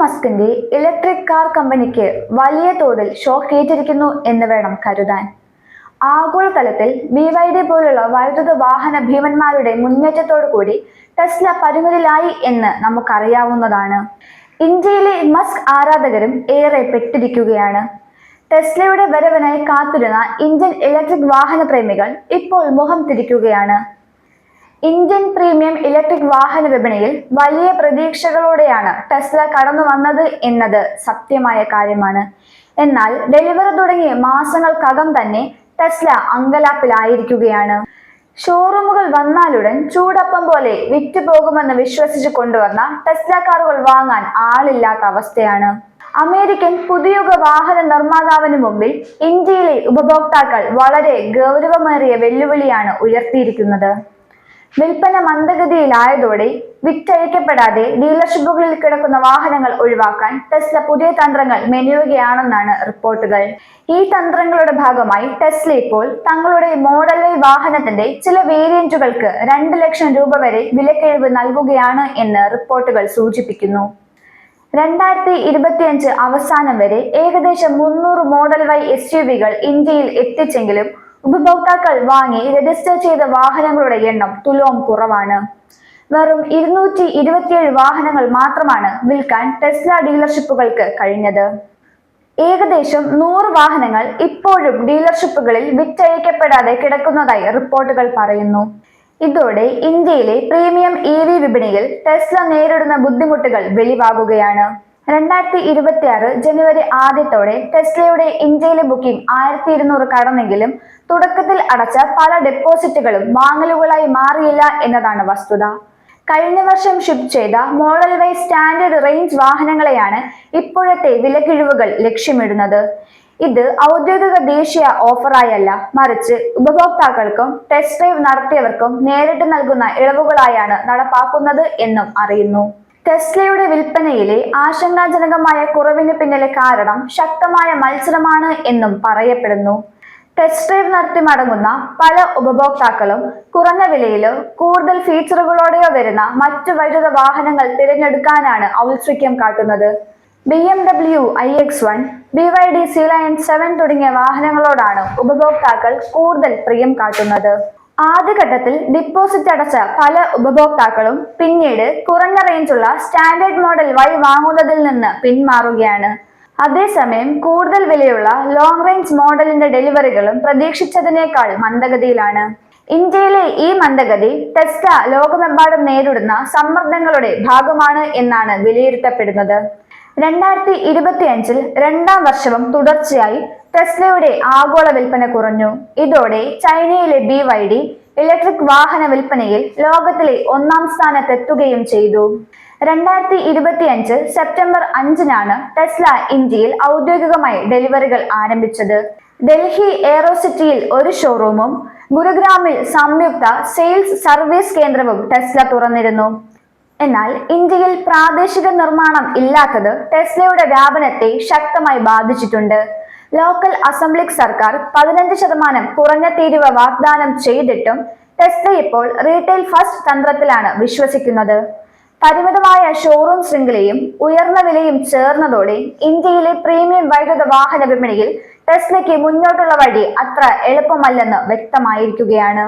മസ്കിന്റെ electric car കമ്പനിക്ക് വലിയ തോതിൽ ഷോക്ക് ഏറ്റിരിക്കുന്നു എന്ന് വേണം കരുതാൻ. ആഗോളതലത്തിൽ ബി വൈ ഡി പോലുള്ള വൈദ്യുത വാഹന ഭീമന്മാരുടെ മുന്നേറ്റത്തോടു കൂടി ടെസ്ല പരുങ്ങലിലായി എന്ന് നമുക്കറിയാവുന്നതാണ്. ഇന്ത്യയിലെ മസ്ക് ആരാധകരും ഏറെ പെട്ടിരിക്കുകയാണ്. ടെസ്ലയുടെ വരവിനായി കാത്തിരുന്ന ഇന്ത്യൻ ഇലക്ട്രിക് വാഹന പ്രേമികൾ ഇപ്പോൾ മുഖം തിരിക്കുകയാണ്. ഇന്ത്യൻ പ്രീമിയം ഇലക്ട്രിക് വാഹന വിപണിയിൽ വലിയ പ്രതീക്ഷകളോടെയാണ് ടെസ്ല കടന്നു വന്നത് എന്നത് സത്യമായ കാര്യമാണ്. എന്നാൽ ഡെലിവറി തുടങ്ങിയ മാസങ്ങൾക്കകം തന്നെ ടെസ്ല അങ്കലാപ്പിലായിരിക്കുകയാണ്. ഷോറൂമുകൾ വന്നാലുടൻ ചൂടപ്പം പോലെ വിറ്റ് പോകുമെന്ന് വിശ്വസിച്ച് കൊണ്ടുവന്ന ടെസ്ല കാറുകൾ വാങ്ങാൻ ആളില്ലാത്ത അവസ്ഥയാണ്. അമേരിക്കൻ പുതിയുഗ വാഹന നിർമ്മാതാവിന് മുമ്പിൽ ഇന്ത്യയിലെ ഉപഭോക്താക്കൾ വളരെ ഗൗരവമേറിയ വെല്ലുവിളിയാണ് ഉയർത്തിയിരിക്കുന്നത്. വിൽപ്പന മന്ദഗതിയിലായതോടെ വിറ്റഴിക്കപ്പെടാതെ ഡീലർഷിപ്പുകളിൽ കിടക്കുന്ന വാഹനങ്ങൾ ഒഴിവാക്കാൻ ടെസ്ല പുതിയ തന്ത്രങ്ങൾ മെനയുകയാണെന്നാണ് റിപ്പോർട്ടുകൾ. ഈ തന്ത്രങ്ങളുടെ ഭാഗമായി ടെസ്ല ഇപ്പോൾ തങ്ങളുടെ മോഡൽ വൈ വാഹനത്തിന്റെ ചില വേരിയന്റുകൾക്ക് രണ്ട് ലക്ഷം രൂപ വരെ വിലക്കിഴിവ് നൽകുകയാണ് എന്ന് റിപ്പോർട്ടുകൾ സൂചിപ്പിക്കുന്നു. രണ്ടായിരത്തി ഇരുപത്തിയഞ്ച് അവസാനം വരെ ഏകദേശം മുന്നൂറ് മോഡൽ വൈ എസ് യു വികൾ ഇന്ത്യയിൽ എത്തിച്ചെങ്കിലും ഉപഭോക്താക്കൾ വാങ്ങി രജിസ്റ്റർ ചെയ്ത വാഹനങ്ങളുടെ എണ്ണം തുലോം കുറവാണ്. വെറും ഇരുന്നൂറ്റി ഇരുപത്തിയേഴ് വാഹനങ്ങൾ മാത്രമാണ് വിൽക്കാൻ ടെസ്ല ഡീലർഷിപ്പുകൾക്ക് കഴിഞ്ഞത്. ഏകദേശം നൂറ് വാഹനങ്ങൾ ഇപ്പോഴും ഡീലർഷിപ്പുകളിൽ വിറ്റയക്കപ്പെടാതെ കിടക്കുന്നതായി റിപ്പോർട്ടുകൾ പറയുന്നു. ഇതോടെ ഇന്ത്യയിലെ പ്രീമിയം ഇ വി വിപണിയിൽ ടെസ്ല നേരിടുന്ന ബുദ്ധിമുട്ടുകൾ വെളിവാകുകയാണ്. രണ്ടായിരത്തി ഇരുപത്തി ആറ് ജനുവരി ആദ്യത്തോടെ ടെസ്ലയുടെ ഇന്ത്യയിലെ ബുക്കിംഗ് ആയിരത്തി ഇരുന്നൂറ് കടന്നെങ്കിലും തുടക്കത്തിൽ അടച്ച പല ഡെപ്പോസിറ്റുകളും വാങ്ങലുകളായി മാറിയില്ല എന്നതാണ് വസ്തുത. കഴിഞ്ഞ വർഷം ഷിപ്പ് ചെയ്ത മോഡൽ വൈ സ്റ്റാൻഡേർഡ് റേഞ്ച് വാഹനങ്ങളെയാണ് ഇപ്പോഴത്തെ വിലക്കിഴിവുകൾ ലക്ഷ്യമിടുന്നത്. ഇത് ഔദ്യോഗിക ദേശീയ ഓഫറായല്ല മറിച്ച് ഉപഭോക്താക്കൾക്കും ടെസ്റ്റ് ഡ്രൈവ് നടത്തിയവർക്കും നേരിട്ട് നൽകുന്ന ഇളവുകളായാണ് നടപ്പാക്കുന്നത് എന്നും അറിയുന്നു. ടെസ്ലയുടെ വിൽപ്പനയിലെ ആശങ്കാജനകമായ കുറവിന് പിന്നിലെ കാരണം ശക്തമായ മത്സരമാണ് എന്നും പറയപ്പെടുന്നു. ടെസ്റ്റ് ഡ്രൈവ് നടത്തി മടങ്ങുന്ന പല ഉപഭോക്താക്കളും കുറഞ്ഞ വിലയിലോ കൂടുതൽ ഫീച്ചറുകളോടെയോ വരുന്ന മറ്റു വൈദ്യുത വാഹനങ്ങൾ തിരഞ്ഞെടുക്കാനാണ് ഔത്സുക്യം കാട്ടുന്നത്. B M W I X one B Y D Sealion seven തുടങ്ങിയ വാഹനങ്ങളോടാണ് ഉപഭോക്താക്കൾ കൂടുതൽ പ്രിയം കാട്ടുന്നത്. ആദ്യഘട്ടത്തിൽ ഡിപ്പോസിറ്റ് അടച്ച പല ഉപഭോക്താക്കളും പിന്നീട് കുറഞ്ഞ റേഞ്ചുള്ള സ്റ്റാൻഡേർഡ് മോഡൽ വൈ വാങ്ങുന്നതിൽ നിന്ന് പിന്മാറുകയാണ്. അതേസമയം കൂടുതൽ വിലയുള്ള ലോങ് റേഞ്ച് മോഡലിന്റെ ഡെലിവറികളും പ്രതീക്ഷിച്ചതിനേക്കാൾ മന്ദഗതിയിലാണ്. ഇന്ത്യയിലെ ഈ മന്ദഗതി ടെസ്ല ലോകമെമ്പാടും നേരിടുന്ന സമ്മർദ്ദങ്ങളുടെ ഭാഗമാണ് എന്നാണ് വിലയിരുത്തപ്പെടുന്നത്. രണ്ടായിരത്തി ഇരുപത്തിയഞ്ചിൽ രണ്ടാം വർഷവും തുടർച്ചയായി ടെസ്ലയുടെ ആഗോള വിൽപ്പന കുറഞ്ഞു. ഇതോടെ ചൈനയിലെ ബി വൈ ഡി ഇലക്ട്രിക് വാഹന വിൽപ്പനയിൽ ലോകത്തിലെ ഒന്നാം സ്ഥാനത്തെത്തുകയും ചെയ്തു. രണ്ടായിരത്തി ഇരുപത്തിയഞ്ച് സെപ്റ്റംബർ അഞ്ചിനാണ് ടെസ്ല ഇന്ത്യയിൽ ഔദ്യോഗികമായി ഡെലിവറികൾ ആരംഭിച്ചത്. ഡൽഹി എയറോസിറ്റിയിൽ ഒരു ഷോറൂമും ഗുരുഗ്രാമിൽ സംയുക്ത സെയിൽസ് സർവീസ് കേന്ദ്രവും ടെസ്ല തുറന്നിരുന്നു. എന്നാൽ ഇന്ത്യയിൽ പ്രാദേശിക നിർമ്മാണം ഇല്ലാത്തത് ടെസ്ലയുടെ വ്യാപനത്തെ ശക്തമായി ബാധിച്ചിട്ടുണ്ട്. ലോക്കൽ അസംബ്ലി സർക്കാർ പതിനഞ്ച് ശതമാനം കുറഞ്ഞ തീരുവ വാഗ്ദാനം ചെയ്തിട്ടും ടെസ്ല ഇപ്പോൾ റീറ്റെയിൽ ഫസ്റ്റ് തന്ത്രത്തിലാണ് വിശ്വസിക്കുന്നത്. പരിമിതമായ ഷോറൂം ശൃംഖലയും ഉയർന്ന വിലയും ചേർന്നതോടെ ഇന്ത്യയിലെ പ്രീമിയം വൈദ്യുത വാഹന വിപണിയിൽ ടെസ്ലയ്ക്ക് മുന്നോട്ടുള്ള വഴി അത്ര എളുപ്പമല്ലെന്ന് വ്യക്തമായിരിക്കുകയാണ്.